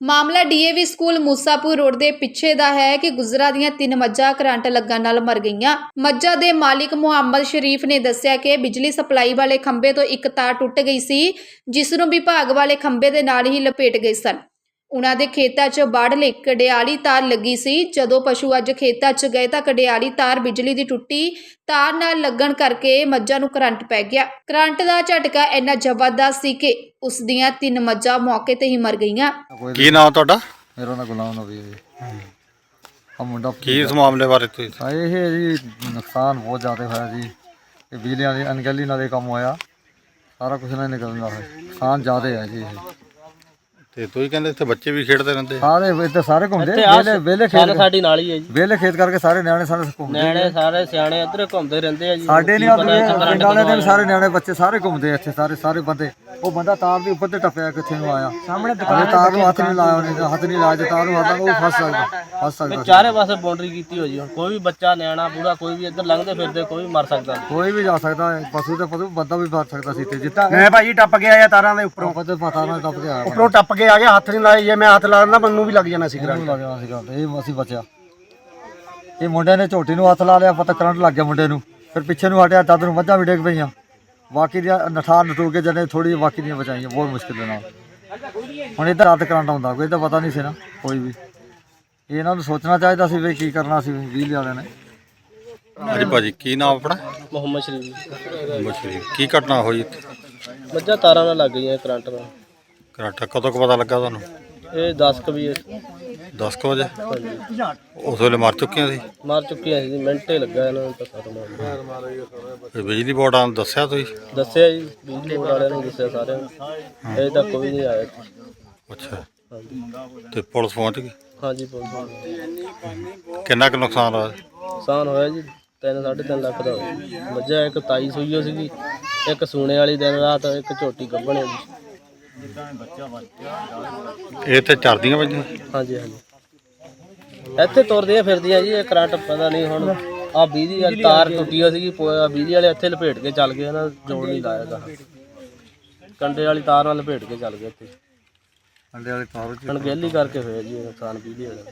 ਮਾਮਲਾ DAV school Musapur road ਦੇ ਪਿੱਛੇ ਦਾ ਹੈ ਕਿ ਗੁਜਰਾ ਦੀਆਂ ਤਿੰਨ ਮੱਝਾਂ ਕਰੰਟ ਲੱਗਣ ਨਾਲ ਮਰ ਗਈਆਂ। ਮੱਝਾਂ ਦੇ ਮਾਲਿਕ ਮੁਹੰਮਦ ਸ਼ਰੀਫ ਨੇ ਦੱਸਿਆ ਕਿ ਬਿਜਲੀ ਸਪਲਾਈ ਵਾਲੇ ਖੰਭੇ ਤੋਂ ਇੱਕ ਤਾਰ ਟੁੱਟ ਗਈ ਸੀ, ਜਿਸ ਨੂੰ ਵਿਭਾਗ ਵਾਲੇ ਖੰਭੇ ਦੇ ਨਾਲ ਹੀ ਲਪੇਟ ਗਏ ਸਨ। ਉਹਨਾਂ ਦੇ ਖੇਤਾਂ 'ਚ ਬਾੜ ਲਈ ਕੜਿਆਲੀ ਤਾਰ ਲੱਗੀ ਸੀ। ਜਦੋਂ ਪਸ਼ੂ ਅੱਜ ਖੇਤਾਂ 'ਚ ਗਏ ਤਾਂ ਕੜਿਆਲੀ ਤਾਰ ਬਿਜਲੀ ਦੀ ਟੁੱਟੀ ਤਾਰ ਨਾਲ ਲੱਗਣ ਕਰਕੇ ਮੱਝਾਂ ਨੂੰ ਕਰੰਟ ਪੈ ਗਿਆ। ਕਰੰਟ ਦਾ ਝਟਕਾ ਇੰਨਾ ਜ਼ਬਰਦਸਤ ਸੀ ਕਿ ਉਸ ਦੀਆਂ ਤਿੰਨ ਮੱਝਾਂ ਮੌਕੇ ਤੇ ਹੀ ਮਰ ਗਈਆਂ। ਕੋਈ ਕੀ ਨਾਮ ਤੁਹਾਡਾ? ਮੇਰਾ ਨਾਂ ਗੁਲਾਮ ਨਬੀ ਹੈ ਜੀ। ਆ ਮੁੰਡਾ ਕੀ ਇਸ ਮਾਮਲੇ ਬਾਰੇ ਤੁਸੀਂ ਆ ਇਹ ਹੈ ਜੀ ਨੁਕਸਾਨ ਬਹੁਤ ਜ਼ਿਆਦਾ ਹੋਇਆ ਜੀ। ਇਹ ਬਿਜਲੀਆਂ ਦੀ ਅਣਗਹਿਲੀ ਨਾਲ ਇਹ ਕੰਮ ਹੋਇਆ। ਸਾਰਾ ਕੁਝ ਨਾਲ ਨਿਕਲਦਾ ਹੈ ਨੁਕਸਾਨ ਜ਼ਿਆਦਾ ਹੈ ਜੀ ਇਹ। ਤੇ ਤੁਸੀਂ ਕਹਿੰਦੇ ਇੱਥੇ ਬੱਚੇ ਵੀ ਖੇਡਦੇ ਰਹਿੰਦੇ ਸਾਰੇ ਇੱਥੇ ਸਾਰੇ ਘੁੰਮਦੇ ਵੇਲੇ ਵੇਲੇ ਸਾਲ ਖੇਤ ਸਾਡੀ ਨਾਲ ਹੀ ਹੈ ਜੀ। ਵੇਲੇ ਖੇਤ ਕਰਕੇ ਸਾਰੇ ਨਿਆਣੇ ਸਾਰੇ ਘੁੰਮਦੇ ਨਿਆਣੇ ਸਾਰੇ ਸਿਆਣੇ ਇੱਧਰ ਘੁੰਮਦੇ ਰਹਿੰਦੇ ਆ ਜੀ। ਸਾਡੇ ਨਹੀਂ ਆਉਂਦੇ ਪਿੰਡ ਵਾਲੇ ਦੇ ਵੀ ਸਾਰੇ ਨਿਆਣੇ ਬੱਚੇ ਸਾਰੇ ਘੁੰਮਦੇ ਆ ਇੱਥੇ ਸਾਰੇ ਸਾਰੇ ਬੰਦੇ। ਉਹ ਬੰਦਾ ਤਾਰ ਦੇ ਉੱਪਰ ਤੇ ਟੱਪਿਆ ਕਿੱਥੇ ਨੂੰ ਆਇਆ। ਸਾਹਮਣੇ ਦੁਕਾਨ ਤਾਰ ਨੂੰ ਹੱਥ ਨਹੀਂ ਲਾਇਆ ਉਹਨੇ ਹੱਥ ਨਹੀਂ ਲਾਇਆ ਜੇ ਤਾਰ ਨੂੰ ਹੱਥ ਉਹ ਫਸ ਸਕਦਾ ਫਸ ਸਕਦਾ ਚਾਰੇ ਪਾਸੇ ਬਾਉਂਡਰੀ ਕੀਤੀ ਹੋਈ ਜੀ ਹੁਣ ਕੋਈ ਵੀ ਬੱਚਾ ਨਿਆਣਾ ਬੁੜਾ ਕੋਈ ਵੀ ਇੱਧਰ ਲੰਘਦੇ ਫਿਰਦੇ ਕੋਈ ਵੀ ਮਰ ਸਕਦਾ। ਕੋਈ ਵੀ ਜਾ ਸਕਦਾ ਹੈ ਪਸ਼ੂ ਤੇ ਪਸ਼ੂ ਬੰਦਾ ਵੀ ਮਰ ਸਕਦਾ ਸੀ ਤੇ ਜਿੱਤਾ ਮੈਂ ਭਾਜੀ ਟੱਪ ਕੇ ਆਇਆ ਤਾਰਾਂ ਦੇ ਉੱਪਰੋਂ। ਪਤਾ ਪਤਾ ਨਾ ਟੱਪ ਗਿਆ ਉੱਪਰੋਂ ਟੱਪ ਕੇ ਆ ਗਿਆ ਹੱਥ ਨਹੀਂ ਲਾਇਆ ਜੇ ਮੈਂ ਹੱਥ ਲਾ ਦਿੰਦਾ ਮੈਨੂੰ ਵੀ ਲੱਗ ਜਾਣਾ ਸੀ ਕਰੰਟ। ਲੱਗ ਜਾਣਾ ਸੀਗਾ ਤੇ ਇਹ ਅਸੀਂ ਬਚਿਆ। ਇਹ ਮੁੰਡੇ ਨੇ ਝੋਟੀ ਨੂੰ ਹੱਥ ਲਾ ਲਿਆ ਪਤਾ ਕਰੰਟ ਲੱਗ ਗਿਆ ਮੁੰਡੇ ਨੂੰ। ਫਿਰ ਪਿੱਛੇ ਨੂੰ ਹਟਿਆ ਤਦ ਨੂੰ ਮੱਝਾਂ ਵੀ ਡਿੱਗ ਪਈਆਂ। ਬਾਕੀ ਦੀਆਂ ਨਠਾਰ ਨਟੂ ਕੇ ਜਨੇ ਥੋੜੀ ਬਾਕੀ ਦੀਆਂ ਬਚਾਈਆਂ ਬਹੁਤ ਮੁਸ਼ਕਿਲ ਦੇ ਨਾਲ। ਹੁਣ ਇੱਧਰ ਰਾਤ ਕਰੰਟ ਆਉਂਦਾ ਕੋਈ ਤਾਂ ਪਤਾ ਨਹੀਂ ਸੀ ਨਾ ਕੋਈ ਵੀ। ਇਹ ਇਹਨਾਂ ਨੂੰ ਸੋਚਣਾ ਚਾਹੀਦਾ ਸੀ ਵੀ ਕੀ ਕਰਨਾ ਸੀ ਬਿਜਲੀ ਵਾਲਿਆਂ ਨੇ ਹਾਂਜੀ ਭਾਜੀ ਕੀ ਨਾਮ ਆਪਣਾ? ਮੁਹੰਮਦ ਸ਼ਰੀਫ। ਮਸ਼ਰੀ ਕੀ ਘਟਨਾ ਹੋਈ ਇੱਥੇ? ਮੱਝਾਂ ਤਾਰਾਂ ਨਾਲ ਲੱਗ ਗਈਆਂ ਕਰੰਟ ਨਾਲ। ਕਰਾਟਾ ਕਦੋਂ ਕੁ ਪਤਾ ਲੱਗਾ ਤੁਹਾਨੂੰ? ਇਹ 10 ਕੁ ਵੀ 10 ਕੁ ਵਜੇ? ਉਸ ਵੇਲੇ ਮਰ ਚੁੱਕੀਆਂ ਸੀ? ਮਾਰ ਚੁੱਕੀਆਂ ਸੀ ਮਿੰਟ ਲੱਗਾ ਇਹਨਾਂ ਨੂੰ ਤਾਂ ਸਾਰਾ ਮਾਰਨ ਤੇ ਬਿਜਲੀ ਬੋਰਡ ਨੂੰ ਦੱਸਿਆ ਤੁਸੀਂ? ਦੱਸਿਆ ਜੀ ਬਿਜਲੀ ਬੋਰਡ ਵਾਲਿਆਂ ਨੂੰ ਦੱਸਿਆ ਸਾਰਿਆਂ ਨੂੰ। ਇਹ ਤੱਕ ਕੋਈ ਨਹੀਂ ਆਇਆ। ਇੱਥੇ। ਅੱਛਾ। ਹਾਂਜੀ। ਤੇ ਪੁਲਿਸ ਪਹੁੰਚ ਗਈ? ਹਾਂਜੀ ਪੁਲਿਸ ਵਾਲੇ। ਕਿੰਨਾ ਕੁ ਨੁਕਸਾਨ ਹੋਇਆ? ਨੁਕਸਾਨ ਹੋਇਆ ਜੀ 3.5 ਲੱਖ ਦਾ। ਹੋਇਆ ਮੱਝਾਂ ਇੱਕ ਤਾਈ ਸੂਈ ਹੋ ਸੀਗੀ ਇੱਕ ਸੂਣੇ ਵਾਲੀ ਦਿਨ ਰਾਤ ਇੱਕ ਝੋਟੀ ਗੱਭਣ ਜੀ ਇਹ ਤੇ ਚਰਦੀਆਂ ਵੱਜੀਆਂ। ਹਾਂਜੀ ਹਾਂਜੀ। ਇੱਥੇ ਤੁਰਦੀਆਂ ਫਿਰਦੀਆਂ ਜੀ ਇਹ ਕਰੰਟ ਪਤਾ ਨਹੀਂ ਹੁਣ। ਆ ਬਿਜਲੀ ਵਾਲੀ ਤਾਰ ਟੁੱਟੀ ਹੋਈ ਸੀਗੀ ਪੋ- ਬਿਜਲੀ ਵਾਲੇ ਇੱਥੇ ਲਪੇਟ ਕੇ ਚੱਲ ਗਏ ਨਾ ਜੋੜ ਨਹੀਂ ਲਾਇਆ ਗਾ। ਕੰਡੇ ਵਾਲੀ ਤਾਰ ਨਾਲ ਲਪੇਟ ਕੇ ਚੱਲ ਗਏ ਇੱਥੇ। ਅੰਡੇ ਵਾਲੇ ਤਾਰ ਅਣਗਹਿਲੀ ਕਰਕੇ ਹੋਇਆ ਜੀ ਇਹ ਨੁਕਸਾਨ ਬਿਜਲੀ ਵਾਲਾ